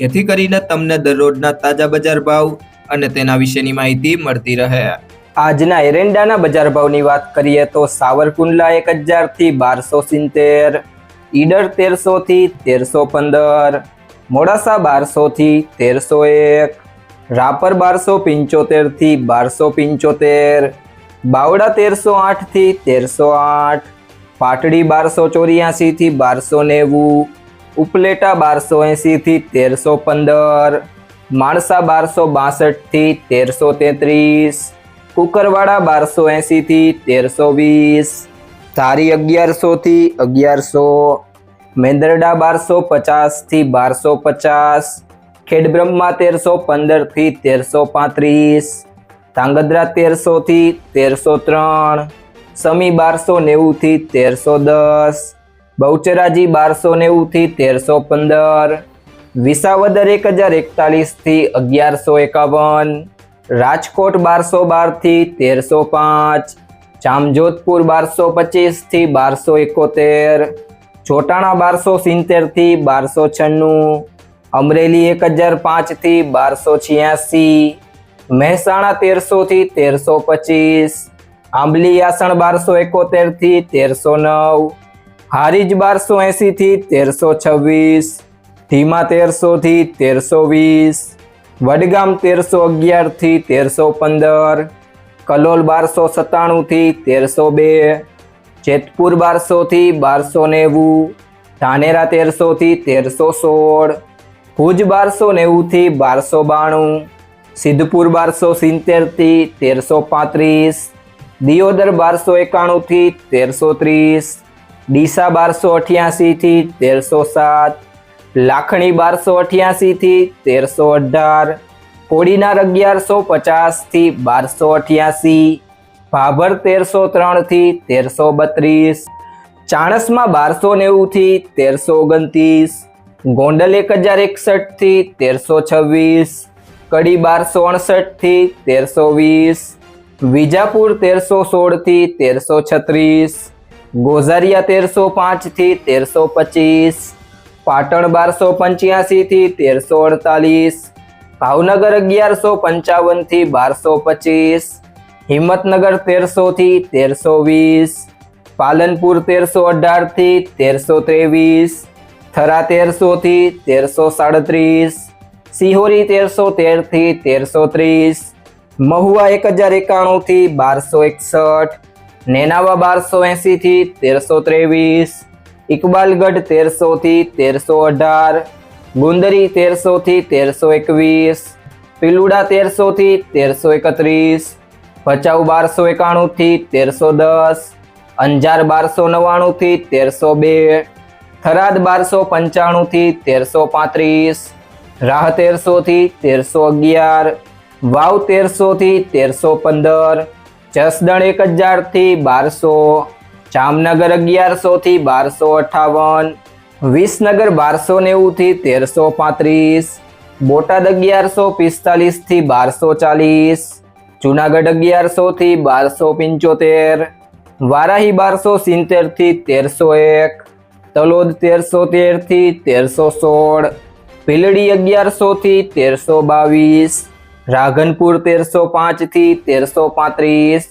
જેથી કરીને તમને દરરોજના તાજા બજાર ભાવ અને તેના વિશેની માહિતી મળતી રહે. આજના એરંડાના બજાર ભાવની વાત કરીએ તો સાવરકુંડલા એક હજારથી બારસો સિત્તેર, ઈડર તેરસોથી તેરસો પંદર, મોડાસા બારસોથી તેરસો એક, રાપર બારસો પંચોતેરથી બારસો પંચોતેર બાવડા તેરસો આઠથી તેરસો આઠ, પાટડી બારસો ચોર્યાસીથી બારસો નેવું ઉપલેટા બારસો એંસીથી તેરસો પંદર, માણસા બારસો બાસઠથી તેરસો તેત્રીસ, કુકરવાડા બારસો એંસીથી તેરસો વીસ, ધારી અગિયારસોથી અગિયારસો, મેંદરડા બારસો પચાસથી બારસો પચાસ, ખેડબ્રહ્મા તેરસો પંદરથી તેરસો પાંત્રીસ, ધાંગધ્રા તેરસોથી તેરસો ત્રણ, સમી બારસો નેવુંથી તેરસો દસ બહુચરાજી બારસો નેવુંથી તેરસો પંદર. વિસાવદર એક હજાર એકતાલીસથી અગિયારસો એકાવન. રાજકોટ બારસો બારથી તેરસો પાંચ. જામજોધપુર બારસો પચીસથી બારસો એકોતેર. ચોટાણા બારસો સિત્તેરથી બારસો છન્નું. અમરેલી એક હજાર પાંચથી બારસો છ્યાસી. મહેસાણા તેરસોથી તેરસો પચીસ. આંબલી આસણ બારસો એકોતેરથી તેરસો નવ. હારીજ બારસો એંસીથી તેરસો છવ્વીસ, ધીમા તેરસોથી તેરસો વીસ, વડગામ તેરસો અગિયારથી તેરસો પંદર, કલોલ બારસો સત્તાણુંથી તેરસો બે, જેતપુર બારસોથી બારસો નેવું, ધાનેરા તેરસોથી તેરસો સોળ, ભુજ બારસો નેવુંથી બારસો બાણું, સિદ્ધપુર બારસો સિત્તેરથી તેરસો પાંત્રીસ, દિયોદર બારસો એકાણુંથી તેરસો ત્રીસ ડીસા બારસો અઠ્યાસીથી તેરસો સાત, લાખણી બારસો અઠ્યાસીથી તેરસો અઢાર, કોડીનાર અગિયારસો પચાસથી બારસો અઠ્યાસી, ભાભર તેરસો ત્રણથી તેરસો બત્રીસ, ચાણસમાં બારસો નેવુંથી તેરસો ઓગણત્રીસ, ગોંડલ એક હજાર એકસઠથી તેરસો છવ્વીસ, કડી બારસો અડસઠથી તેરસો વીસ, વિજાપુર તેરસો સોળથી તેરસો છત્રીસ ગોઝારિયા તેરસો પાંચથી તેરસો પચીસ, પાટણ બારસો પંચ્યાસીથી તેરસો અડતાલીસ, ભાવનગર અગિયારસો પંચાવનથી બારસો પચીસ, હિંમતનગર તેરસોથી તેરસો વીસ, પાલનપુર તેરસો અઢારથી તેરસો ત્રેવીસ, થરા તેરસોથી તેરસો સાડત્રીસ, સિહોરી તેરસો તેરથી તેરસો ત્રીસ, મહુવા એક હજાર એકાણુંથી બારસો એકસઠ નેનાવા બારસો એંસીથી તેરસો ત્રેવીસ, ઇકબાલગઢ તેરસોથી તેરસો અઢાર, ગુંદરી તેરસોથી તેરસો એકવીસ, પિલુડા તેરસોથી તેરસો એકત્રીસ, ભચાઉ બારસો એકાણુંથી તેરસો દસ, અંજાર બારસો નવ્વાણુંથી તેરસો બે, થરાદ બારસો પંચાણુંથી તેરસો પાંત્રીસ, રાહ તેરસોથી તેરસો અગિયાર, વાવ તેરસોથી તેરસો પંદર જસદણ એક હજારથી બારસો, જામનગર અગિયારસોથી બારસો અઠાવન, વિસનગર બારસો નેવુંથી તેરસો પાંત્રીસ, બોટાદ અગિયારસો પિસ્તાલીસથી બારસો ચાલીસ, જુનાગઢ અગિયારસોથી બારસો પંચોતેર, વારાહી બારસો સિત્તેરથી તેરસો એક, તલોદ તેરસો તેરથી તેરસો સોળ, ભીલડી અગિયારસોથી તેરસો બાવીસ રાઘનપુર તેરસો પાંચથી તેરસો પાંત્રીસ.